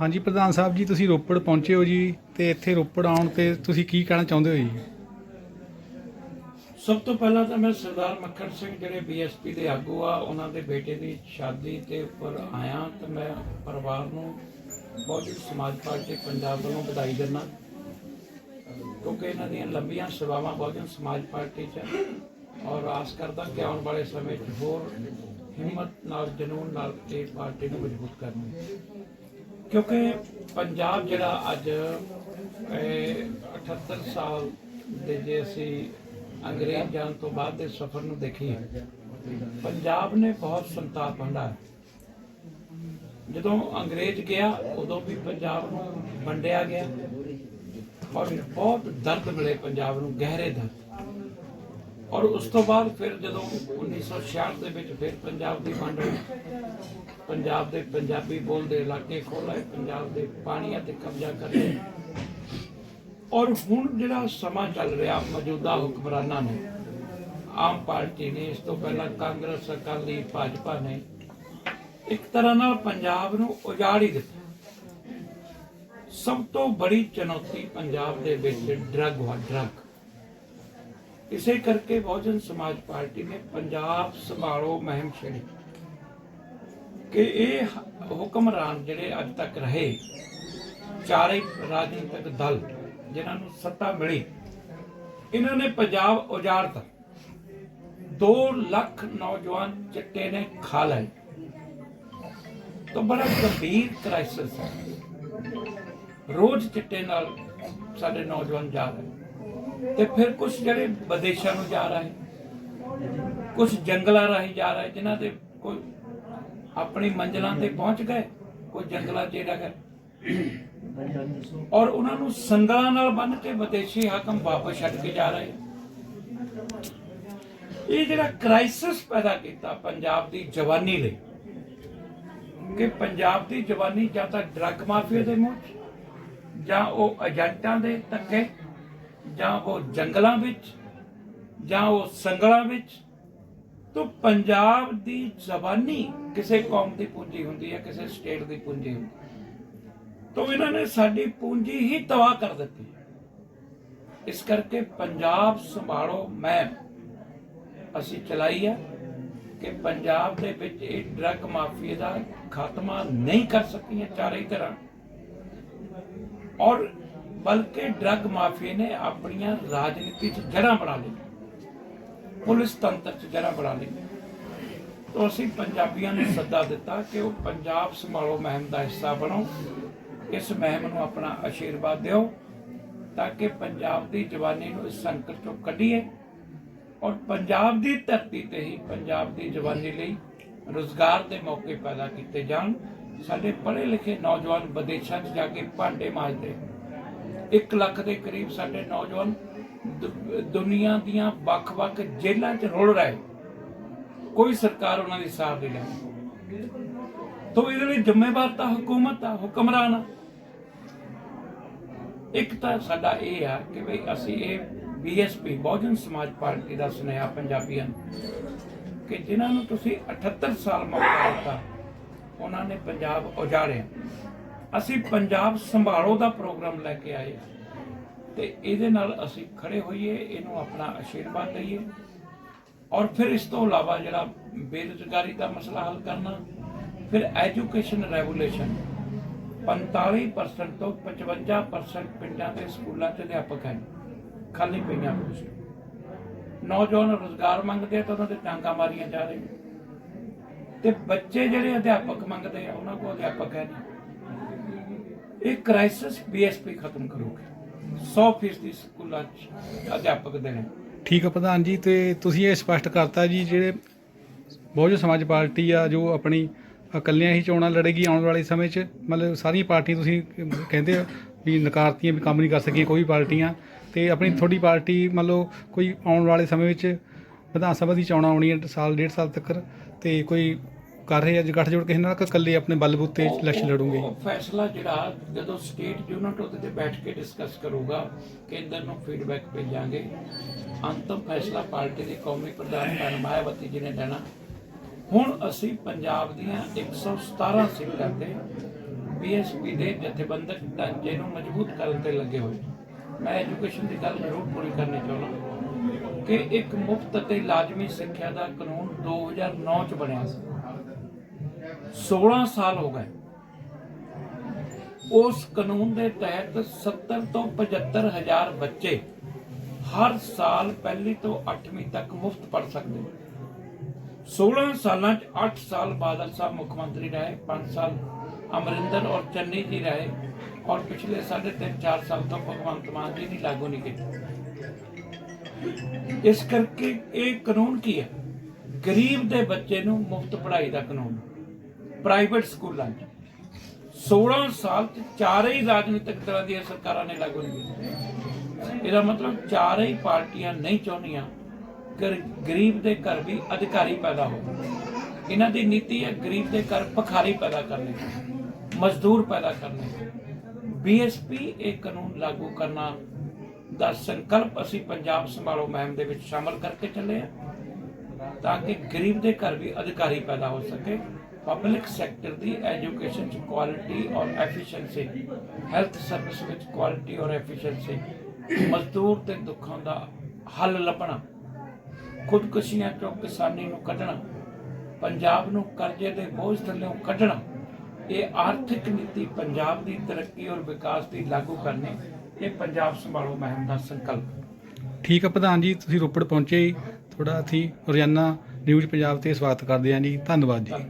ਹਾਂਜੀ, ਪ੍ਰਧਾਨ ਸਾਹਿਬ ਜੀ, ਤੁਸੀਂ ਰੋਪੜ ਪਹੁੰਚੇ ਹੋ ਜੀ ਤੇ ਇੱਥੇ ਰੋਪੜ ਆਉਣ ਤੇ ਤੁਸੀਂ ਕੀ ਕਹਿਣਾ ਚਾਹੁੰਦੇ ਹੋ ਜੀ? ਸਭ ਤੋਂ ਪਹਿਲਾਂ ਤਾਂ ਮੈਂ ਸਰਦਾਰ ਮੱਖਣ ਸਿੰਘ ਜਿਹੜੇ ਬੀਐਸਪੀ ਦੇ ਆਗੂ ਆ, ਉਹਨਾਂ ਦੇ ਬੇਟੇ ਦੀ ਸ਼ਾਦੀ ਤੇ ਉੱਪਰ ਆਇਆ ਤੇ ਮੈਂ ਪਰਿਵਾਰ ਨੂੰ ਬਹੁਜਨ ਸਮਾਜ ਪਾਰਟੀ ਪੰਜਾਬ ਵੱਲੋਂ ਵਧਾਈ ਦਿੰਦਾ। ਕਿਉਂਕਿ ਇਹਨਾਂ ਦੀਆਂ ਲੰਬੀਆਂ ਸੇਵਾਵਾਂ ਬਹੁਜਨ ਸਮਾਜ ਪਾਰਟੀ 'ਚ ਹੈ ਔਰ ਆਸ ਕਰਦਾ ਕਿ ਆਉਣ ਵਾਲੇ ਸਮੇਂ 'ਚ ਹੋਰ ਹਿੰਮਤ ਨਾਲ, ਜਨੂਨ ਨਾਲ ਇਹ ਪਾਰਟੀ ਨੂੰ ਮਜ਼ਬੂਤ ਕਰਨੀ। ਕਿਉਂਕਿ ਪੰਜਾਬ ਜਿਹੜਾ ਅੱਜ 78 ਸਾਲ ਦੇ ਜੇ ਅਸੀਂ ਅੰਗਰੇਜ਼ ਜਾਣ ਤੋਂ ਬਾਅਦ ਦੇ ਸਫ਼ਰ ਨੂੰ ਦੇਖੀਏ, ਪੰਜਾਬ ਨੇ ਬਹੁਤ ਸੰਤਾਪ ਹੰਢਾਇਆ ਜਦੋਂ ਅੰਗਰੇਜ਼ ਗਿਆ, ਉਦੋਂ ਵੀ ਪੰਜਾਬ ਨੂੰ ਵੰਡਿਆ ਗਿਆ। ਔਰ ਬਹੁਤ ਦਰਦ ਮਿਲੇ ਪੰਜਾਬ ਨੂੰ, ਗਹਿਰੇ ਦਰਦ। ਔਰ ਉਸ ਤੋਂ ਬਾਅਦ ਫਿਰ ਜਦੋਂ 1966 ਦੇ ਵਿੱਚ ਫਿਰ ਪੰਜਾਬ ਦੀ ਵੰਡ ਹੋਈ, ਪੰਜਾਬ ਦੇ ਪੰਜਾਬੀ ਬੋਲਦੇ ਇਲਾਕੇ ਖੋਲੇ ਪੰਜਾਬ ਦੇ ਪਾਣੀਆਂ ਤੇ ਕਬਜ਼ਾ ਕਰ ਲਿਆ ਔਰ ਹੁਣ ਜਿਹੜਾ ਸਮਾਂ ਚੱਲ ਰਿਹਾ ਮੌਜੂਦਾ ਹੁਕਮਰਾਨਾਂ ਨੇ, ਆਮ ਪਾਰਟੀ ਨੇ ਇਸ ਤੋਂ ਪਹਿਲਾਂ ਕਾਂਗਰਸ ਅਕਾਲੀ ਭਾਜਪਾ ਨੇ ਇੱਕ ਤਰ੍ਹਾਂ ਨਾਲ ਪੰਜਾਬ ਨੂੰ ਉਜਾੜ ਹੀ ਦਿੱਤਾ। ਸਭ ਤੋਂ ਬੜੀ ਚੁਣੌਤੀ ਪੰਜਾਬ ਦੇ ਵਿੱਚ ਡਰੱਗ ਵਾ ਡਰੱਗ। ਇਸੇ ਕਰਕੇ ਬਹੁਜਨ ਸਮਾਜ ਪਾਰਟੀ ਨੇ ਪੰਜਾਬ ਸੰਭਾਲੋ ਮੁਹਿੰਮ ਛੇੜੀ। ਕਿ ਇਹ ਹੁਕਮਰਾਨ ਜਿਹੜੇ ਅੱਜ ਤੱਕ ਰਹੇ, ਚਾਰੇ ਰਾਜਨੀਤਿਕ ਦਲ ਜਿਨ੍ਹਾਂ ਨੂੰ ਸੱਤਾ ਮਿਲੀ ਇਹਨਾਂ ਨੇ ਪੰਜਾਬ ਉਜਾੜਤਾ 2 ਲੱਖ ਨੌਜਵਾਨ ਚਿੱਟੇ ਨੇ ਖਾ ਲਏ। ਤਾਂ ਬੜਾ ਗੰਭੀਰ ਕ੍ਰਾਈਸਿਸ ਹੈ। ਰੋਜ਼ ਚਿੱਟੇ ਨਾਲ ਸਾਡੇ ਨੌਜਵਾਨ ਜਾ ਰਹੇ ਤੇ ਫਿਰ ਕੁਝ ਜਿਹੜੇ ਵਿਦੇਸ਼ਾਂ ਨੂੰ ਜਾ ਰਹੇ ਕੁਝ ਜੰਗਲਾਂ ਰਾਹੀਂ ਜਾ ਰਹੇ, ਜਿਨ੍ਹਾਂ ਦੇ ਕੋਈ ਆਪਣੀ ਮੰਜ਼ਲਾਂ ਤੇ ਪਹੁੰਚ ਗਏ, ਕੋਈ ਜੰਗਲਾਂ ਜਿਹੜਾ ਗਏ ਔਰ ਉਹਨਾਂ ਨੂੰ ਸੰਗਲਾਂ ਨਾਲ ਬੰਨ੍ਹ ਕੇ ਵਿਦੇਸ਼ੀ ਹਾਕਮ ਵਾਪਸ ਛੱਡ ਕੇ ਜਾ ਰਹੇ। ਇਹ ਜਿਹੜਾ ਕ੍ਰਾਈਸਿਸ ਪੈਦਾ ਕੀਤਾ ਪੰਜਾਬ ਦੀ ਜਵਾਨੀ ਲਈ, ਕਿ ਪੰਜਾਬ ਦੀ ਜਵਾਨੀ ਜਾਂ ਤਾਂ ਡਰੱਗ ਮਾਫੀਆ ਦੇ ਮੂੰਹ 'ਚ ਜਾਂ ਉਹ ਏਜੰਟਾਂ ਦੇ ਧੱਕੇ ਜਾਂ ਉਹ ਜੰਗਲਾਂ ਵਿੱਚ ਜਾਂ ਉਹ ਸੰਗਲਾਂ ਵਿੱਚ ਤੋ ਪੰਜਾਬ ਦੀ ਜ਼ਬਾਨੀ ਕਿਸੇ ਕੌਮ ਦੀ ਪੂੰਜੀ ਹੁੰਦੀ ਹੈ ਕਿਸੇ ਸਟੇਟ ਦੀ ਪੂੰਜੀ ਹੁੰਦੀ ਹੈ। ਤੋ ਇਹਨਾਂ ਨੇ ਸਾਡੀ ਪੂੰਜੀ ਹੀ ਤਬਾਹ ਕਰ ਦਿੱਤੀ ਇਸ ਕਰਕੇ ਪੰਜਾਬ ਸੰਭਾਲੋ ਮੈਂ ਅਸੀਂ ਚਲਾਈ ਹੈ ਕਿ ਪੰਜਾਬ ਦੇ ਵਿੱਚ ਇਹ ਡਰੱਗ ਮਾਫੀਆ ਦਾ ਖਾਤਮਾ ਨਹੀਂ ਕਰ ਸਕੀਆਂ ਚਾਰੇ ਤਰ੍ਹਾਂ। ਔਰ ਬਲਕਿ ਡਰੱਗ ਮਾਫੀਆ ਨੇ ਆਪਣੀਆਂ ਰਾਜਨੀਤੀ 'ਚ ਜੜ੍ਹਾਂ ਬਣਾ ਲਈਆਂ। ਪੁਲਿਸ ਤੰਤਰ 'ਚ ਜੜ੍ਹਾਂ ਬਣਾ ਲਈਆਂ। ਤੋਂ ਅਸੀਂ ਪੰਜਾਬੀਆਂ ਨੂੰ ਸੱਦਾ ਦਿੱਤਾ ਕਿ ਉਹ ਪੰਜਾਬ ਸੰਭਾਲੋ, ਮੁਹਿੰਮ ਦਾ ਹਿੱਸਾ ਬਣੋ। ਇਸ ਮੁਹਿੰਮ ਨੂੰ ਆਪਣਾ ਆਸ਼ੀਰਵਾਦ ਦਿਓ ਤਾਂ ਕਿ ਪੰਜਾਬ ਦੀ ਜਵਾਨੀ ਨੂੰ ਇਸ ਸੰਕਟ ਚੋਂ ਕੱਢੀਏ ਔਰ ਪੰਜਾਬ ਦੀ ਧਰਤੀ ਤੇ ਹੀ ਪੰਜਾਬ ਦੀ ਜਵਾਨੀ ਲਈ ਰੋਜ਼ਗਾਰ ਦੇ ਮੌਕੇ ਪੈਦਾ ਕੀਤੇ ਜਾਣ। ਸਾਡੇ ਪੜ੍ਹੇ ਲਿਖੇ ਨੌਜਵਾਨ ਵਿਦੇਸ਼ਾਂ 'ਚ ਜਾ ਕੇ ਭਾਂਡੇ ਮਾਂਜਦੇ। 1 ਲੱਖ ਦੇ ਕਰੀਬ ਸਾਡੇ ਨੌਜਵਾਨ ਦੁਨੀਆ ਦੀਆਂ ਵੱਖ-ਵੱਖ ਜੇਲ੍ਹਾਂ 'ਚ ਰੁਲ ਰਹੇ। ਕੋਈ ਸਰਕਾਰ ਉਹਨਾਂ ਦੀ ਸਾਥ ਨਹੀਂ ਲੈਂਦੀ ਤੋ ਇਹਦੇ ਲਈ ਜ਼ਿੰਮੇਵਾਰ ਤਾਂ ਹਕੂਮਤ ਆ, ਹੁਕਮਰਾਨ ਆ। ਇੱਕ ਤਾਂ ਸਾਡਾ ਇਹ ਆ ਕਿ ਵੀ ਅਸੀਂ ਇਹ ਬੀਐਸਪੀ ਬਹੁਜਨ ਸਮਾਜ ਪਾਰਟੀ ਦਾ ਸੁਨੇਹਾ ਪੰਜਾਬੀਆਂ ਕਿ ਜਿਨ੍ਹਾਂ ਨੂੰ ਤੁਸੀਂ 78 ਸਾਲ ਮੌਕਾ ਦਿੱਤਾ, ਉਹਨਾਂ ਨੇ ਪੰਜਾਬ ਉਜਾੜਿਆ। ਅਸੀਂ ਪੰਜਾਬ ਸੰਭਾਲੋ ਦਾ ਪ੍ਰੋਗਰਾਮ ਲੈ ਕੇ ਆਏ ਹਾਂ। ਤੇ ਇਹਦੇ ਨਾਲ ਅਸੀਂ ਖੜੇ ਹੋਈਏ, ਇਹਨੂੰ ਆਪਣਾ ਆਸ਼ੀਰਵਾਦ ਦਈਏ। ਔਰ ਫਿਰ ਇਸ ਤੋਂ ਇਲਾਵਾ ਜਿਹੜਾ ਬੇਰੁਜ਼ਗਾਰੀ ਦਾ ਮਸਲਾ ਹੱਲ ਕਰਨਾ, ਫਿਰ ਐਜੂਕੇਸ਼ਨ ਰੈਗੂਲੇਸ਼ਨ। 45% ਤੋਂ 55% ਪਿੰਡਾਂ ਦੇ ਸਕੂਲਾਂ 'ਚ ਅਧਿਆਪਕ ਹਨ, ਖਾਲੀ ਪਈਆਂ ਕੁਰਸੀਆਂ ਨੌਜਵਾਨ ਰੋਜ਼ਗਾਰ ਮੰਗਦੇ ਆ ਤਾਂ ਉਹਨਾਂ ਦੇ ਟਾਂਗਾ ਮਾਰੀਆਂ ਜਾ ਰਹੀਆਂ। ਤੇ ਬੱਚੇ ਜਿਹੜੇ ਅਧਿਆਪਕ ਮੰਗਦੇ ਆ, ਉਹਨਾਂ ਕੋਲ ਅਧਿਆਪਕ ਹੈ ਨਹੀਂ। ਇਹ ਕ੍ਰਾਈਸਿਸ ਬੀਐਸਪੀ ਖਤਮ ਕਰੂਗੀ। 100% ਸਕੂਲਾਂ 'ਚ ਅਧਿਆਪਕ ਦੇਣੇ। ਠੀਕ ਹੈ ਪ੍ਰਧਾਨ ਜੀ, ਤੇ ਤੁਸੀਂ ਇਹ ਸਪਸ਼ਟ ਕਰਤਾ ਜੀ, ਜਿਹੜੇ ਬਹੁਜਨ ਸਮਾਜ ਪਾਰਟੀ ਆ, ਜੋ ਆਪਣੀ ਇਕੱਲਿਆਂ ਹੀ ਚੋਣਾਂ ਲੜੇਗੀ ਆਉਣ ਵਾਲੇ ਸਮੇਂ 'ਚ, ਮਤਲਬ ਸਾਰੀਆਂ ਪਾਰਟੀਆਂ ਤੁਸੀਂ ਕਹਿੰਦੇ ਹੋ ਵੀ ਨਕਾਰਤੀਆਂ ਵੀ ਕੰਮ ਨਹੀਂ ਕਰ ਸਕੀਆਂ ਕੋਈ ਪਾਰਟੀਆਂ, ਤੇ ਆਪਣੀ ਤੁਹਾਡੀ ਪਾਰਟੀ ਮੰਨ ਲਓ ਕੋਈ ਆਉਣ ਵਾਲੇ ਸਮੇਂ ਵਿੱਚ ਵਿਧਾਨ ਸਭਾ ਦੀ ਚੋਣਾਂ ਆਉਣੀਆਂ ਸਾਲ, ਡੇਢ ਸਾਲ ਤੱਕ, ਤੇ ਕੋਈ ਕਰ ਰਹੇ ਅੱਜ ਗੱਠਜੋੜ ਕਿਸੇ ਨਾਲ ਕਿ ਇਕੱਲੇ ਆਪਣੇ ਬਲਬੂਤੇ ਇਲੈਕਸ਼ਨ ਲੜੂਗੇ। ਉਹ ਫੈਸਲਾ ਜਿਹੜਾ ਜਦੋਂ ਸਟੇਟ ਯੂਨਿਟ ਉਹਦੇ ਤੇ ਬੈਠ ਕੇ ਡਿਸਕਸ ਕਰੂਗਾ ਕੇਂਦਰ ਨੂੰ ਫੀਡਬੈਕ ਭੇਜਾਂਗੇ। ਅੰਤਮ ਫੈਸਲਾ ਪਾਰਟੀ ਦੀ ਕੌਮੀ ਪ੍ਰਧਾਨ ਮਾਇਆਵਤੀ ਜੀ ਨੇ ਲੈਣਾ ਹੁਣ ਅਸੀਂ ਪੰਜਾਬ ਦੀਆਂ 117 ਸੀਟਾਂ ਤੇ ਬੀਐਸਪੀ ਦੇ ਜਥੇਬੰਦਕ ਢਾਂਚੇ ਨੂੰ ਮਜ਼ਬੂਤ ਕਰਨ ਤੇ ਲੱਗੇ ਹੋਏ। ਮੈਂ ਐਜੂਕੇਸ਼ਨ ਦੀ ਗੱਲ ਜ਼ਰੂਰ ਪੂਰੀ ਕਰਨੀ ਚਾਹੁੰਦਾ ਕਿ ਇੱਕ ਮੁਫਤ ਅਤੇ ਲਾਜ਼ਮੀ ਸਿੱਖਿਆ ਦਾ ਕਾਨੂੰਨ 2009 ਚ ਬਣਿਆ ਸੀ। 16 ਸਾਲ ਹੋ ਗਏ। ਉਸ ਕਾਨੂੰਨ ਦੇ ਤਹਿਤ 70 ਤੋਂ 75 ਹਜ਼ਾਰ ਬੱਚੇ ਹਰ ਸਾਲ ਪਹਿਲੀ ਤੋਂ 8ਵੀਂ ਤੱਕ ਮੁਫਤ ਪੜ ਸਕਦੇ ਨੇ। 16 ਸਾਲਾਂ ਚ 8 ਸਾਲ ਬਾਦਲ ਸਾਹਿਬ ਮੁੱਖ ਮੰਤਰੀ ਰਹੇ 5 ਸਾਲ ਅਮਰਿੰਦਰ ਔਰ ਚੰਨੀ ਜੀ ਰਹੇ ਔਰ ਪਿਛਲੇ ਸਾਢੇ ਤਿੰਨ 4 ਸਾਲ ਤੋਂ ਭਗਵੰਤ ਮਾਨ ਜੀ ਨੇ ਲਾਗੂ ਨਹੀਂ ਕੀਤਾ। ਇਸ ਕਰਕੇ ਇਹ ਕਾਨੂੰਨ ਕੀ ਹੈ? ਗਰੀਬ ਦੇ ਬੱਚੇ ਨੂੰ ਮੁਫਤ ਪੜ੍ਹਾਈ ਦਾ ਕਾਨੂੰਨ। ਪ੍ਰਾਈਵੇਟ ਸਕੂਲਾਂ 'ਚ। 16 ਸਾਲ ਚ ਚਾਰੇ ਹੀ ਰਾਜਨੀਤਿਕ ਦਲਾਂ ਦੀਆਂ ਸਰਕਾਰਾਂ ਨੇ ਲਾਗੂ ਨਹੀਂ ਕੀਤਾ ਇਹਦਾ ਮਤਲਬ ਚਾਰੇ ਹੀ ਪਾਰਟੀਆਂ ਨਹੀਂ ਚਾਹੁੰਦੀਆਂ ਕਿ ਗਰੀਬ ਦੇ ਘਰ ਵੀ ਅਧਿਕਾਰੀ ਪੈਦਾ ਹੋ ਇਹਨਾਂ ਦੀ ਨੀਤੀ ਹੈ ਗਰੀਬ ਦੇ ਘਰ ਭਖਾਰੀ ਪੈਦਾ ਕਰਨੇ, ਮਜ਼ਦੂਰ ਪੈਦਾ ਕਰਨੇ। ਬੀਐਸਪੀ ਇਹ ਕਾਨੂੰਨ ਲਾਗੂ ਕਰਨਾ ਦਾ ਸੰਕਲਪ ਅਸੀਂ ਪੰਜਾਬ ਸਮਾਰੋਹ ਮੁਹਿੰਮ ਦੇ ਵਿੱਚ ਸ਼ਾਮਲ ਕਰਕੇ ਚੱਲੇ ਹਾਂ, ਤਾਂ ਕਿ ਗਰੀਬ ਦੇ ਘਰ ਵੀ ਅਧਿਕਾਰੀ ਪੈਦਾ ਹੋ ਸਕੇ। ਪਬਲਿਕ ਸੈਕਟਰ ਦੀ ਐਜੂਕੇਸ਼ਨ ਚ ਕੁਆਲਿਟੀ ਔਰ ਐਫੀਸ਼ੀਐਂਸੀ ਹੈਲਥ ਸਰਵਿਸ ਵਿੱਚ ਕੁਆਲਿਟੀ ਔਰ ਐਫੀਸ਼ੀਐਂਸੀ ਮਜ਼ਦੂਰ ਤੇ ਦੁੱਖਾਂ ਦਾ ਹੱਲ ਲੱਭਣਾ, ਖੁਦਕੁਸ਼ੀਆਂ ਚੋਂ ਕਿਸਾਨੀ ਨੂੰ ਕੱਢਣਾ, ਪੰਜਾਬ ਨੂੰ ਕਰਜ਼ੇ ਦੇ ਬੋਝ ਥੱਲੇੋਂ ਕੱਢਣਾ, ਇਹ ਆਰਥਿਕ ਨੀਤੀ ਪੰਜਾਬ ਦੀ ਤਰੱਕੀ ਔਰ ਵਿਕਾਸ ਦੀ ਲਾਗੂ ਕਰਨੀ, ਇਹ ਪੰਜਾਬ ਸੰਭਾਲੋ ਮੁਹਿੰਮ ਦਾ ਸੰਕਲਪ। ਠੀਕ ਆ ਪ੍ਰਧਾਨ ਜੀ, ਤੁਸੀਂ ਰੋਪੜ ਪਹੁੰਚੇ ਥੋੜਾ ਅਸੀਂ ਰੋਜ਼ਾਨਾ ਨਿਊਜ਼ ਪੰਜਾਬ ਤੇ ਸਵਾਗਤ ਕਰਦੇ ਹਾਂ ਜੀ। ਧੰਨਵਾਦ ਜੀ।